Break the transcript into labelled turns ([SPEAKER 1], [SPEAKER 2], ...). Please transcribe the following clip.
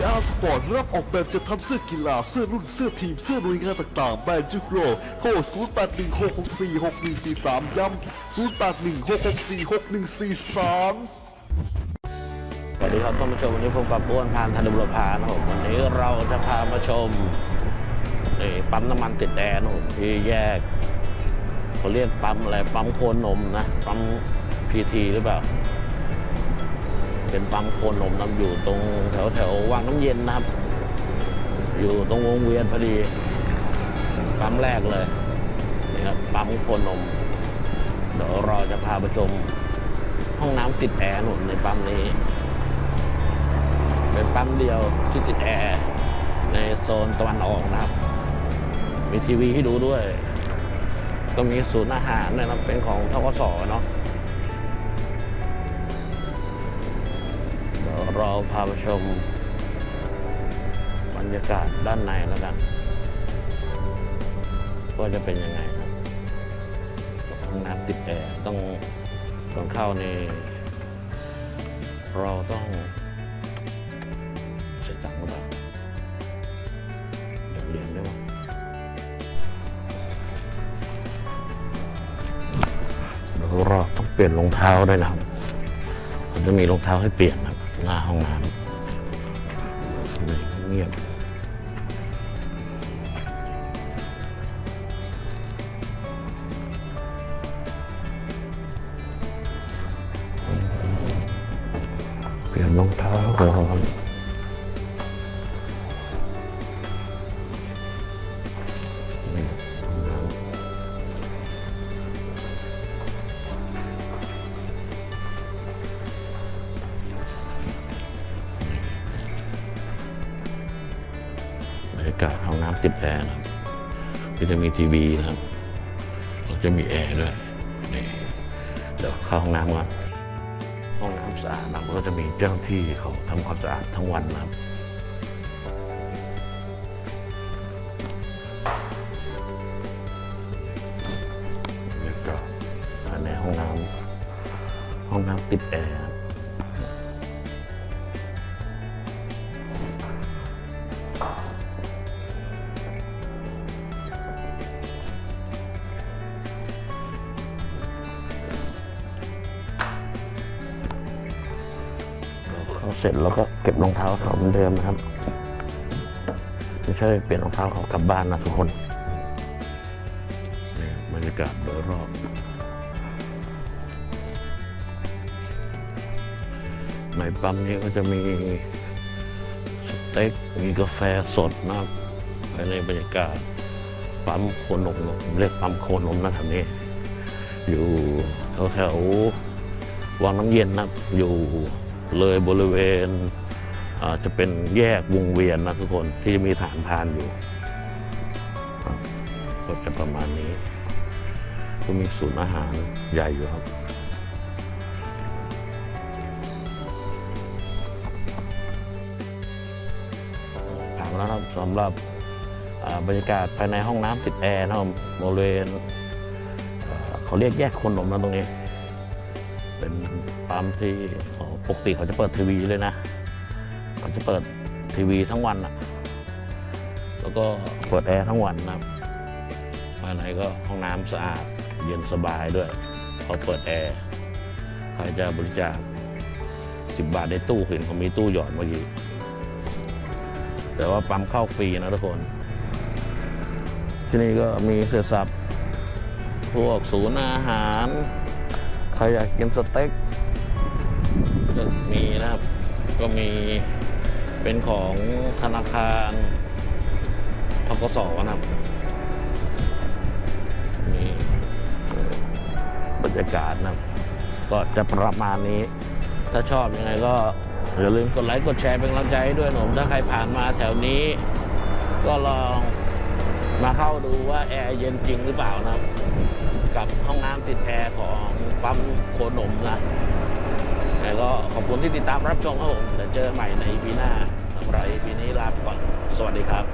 [SPEAKER 1] VR Sport รับออกแบบจะทำเสื้อกีฬา เสื้อรุ่น เสื้อทีม เสื้อหน่วยงานต่างๆ แบรนด์จุกโรโทร0816646143 ย้ำ0816646143
[SPEAKER 2] สวัสดีครับท่านผู้ชมวันนี้พบกับอ้วนพานธนบุรพานะครับวันนี้เราจะพามาชมปั๊มน้ำมันติดแอร์นะครับผมที่แยกเขาเรียกปั๊มอะไรปั๊มโคนนมนะปั๊มพีทีหรือเปล่า เป็นปั๊มโคนนมนะอยู่ตรงแถวแถววังน้ำเย็นนะครับ อยู่ตรงวงเวียนพอดี ปั๊มแรกเลยนี่ครับปั๊มโคนนมเดี๋ยวเราจะพาไปชมห้องน้ำติดแอร์หนุนในปั๊มนี้ เป็นปั๊มเดียวที่ติดแอร์ในโซนตะวันออกนะครับ มีทีวีให้ดูด้วย ก็มีศูนย์อาหารนะครับเป็นของทกสเนาะ เราพาไปชมบรรยากาศด้านในแล้วกันว่าจะเป็นยังไงครับห้องน้ำติดแอร์ต้องต้องเข้าในเราต้องเสียตังค์หรือเปล่าเดี๋ยวเรียนได้ไหมเดี๋ยวราต้องเปลี่ยนรองเท้าด้วยนะครับมันจะมีรองเท้าให้เปลี่ยนนะครับ หน้าห้องน้ำนี่เงียบเปลี่ยนรองเท้าก่อนนี่ากาศห้องน้ำติดแอร์นะครับก็จะมีทีวีนะครับแล้วจะมีแอร์ด้วยนี่เดี๋ยวเข้าห้องน้ำก่อนห้องน้ำสะอาดนะครับก็จะมีเจ้าหน้าที่เขาทำความสะอาดทั้งวันนะครับบรรยากาศภายในห้องน้ำห้องน้ำติดแอร์ครับ เสร็จแล้วก็เก็บรองเท้าเขาเหมือนเดิมนะครับ ไม่ใช่เปลี่ยนรองเท้าเขากลับบ้านนะทุกคนนี่บรรยากาศโดยรอบในปั๊มนี้ก็จะมีสเต็กมีกาแฟสดนะครับภายในบรรยากาศปั๊มโคนนมผมเรียกปั๊มโคนนมนะแถวนี้ อยู่แถวแถวๆวังน้ำเย็นนะอยู่ เลยบริเวณจะเป็นแยกวงเวียนนะทุกคนที่จะมีฐานพานอยู่ ก็จะประมาณนี้ ก็มีศูนย์อาหารใหญ่อยู่ครับ ผ่านมาแล้วครับสำหรับบรรยากาศภายในห้องน้ำติดแอร์นะครับบริเวณเอ่อเขาเรียกแยกคนหนมนะตรงนี้ เป็นปั๊มที่ปกติเขาจะเปิดทีวีเลยนะเขาจะเปิดทีวีทั้งวันอะแล้วก็เปิดแอร์ทั้งวันนะครับภายในก็ห้องน้ำสะอาดเย็นสบายด้วยเขาเปิดแอร์ใครจะบริจาค10 บาทได้ตู้เห็นเขามีตู้หยอดเมื่อกี้แต่ว่าปั๊มเข้าฟรีนะทุกคน ที่นี่ก็มีเสือสับพวกศูนย์อาหาร ใครอยากกินสเต็กก็มีนะครับ ก็มีเป็นของธนาคารทกสนะครับนี่บรรยากาศนะครับ ก็จะประมาณนี้ ถ้าชอบยังไงก็อย่าลืมกดไลค์กดแชร์เป็นกำลังใจให้ด้วยหนุ่มถ้าใครผ่านมาแถวนี้ ก็ลองมาเข้าดูว่าแอร์เย็นจริงหรือเปล่านะครับ กับห้องน้ำติดแอร์ของปั๊มโคนมนะแล้วก็ขอบคุณที่ติดตามรับชมครับผมเดี๋ยวเจอกันใหม่ในปีหน้าสำหรับปีนี้ลาไปก่อน สวัสดีครับ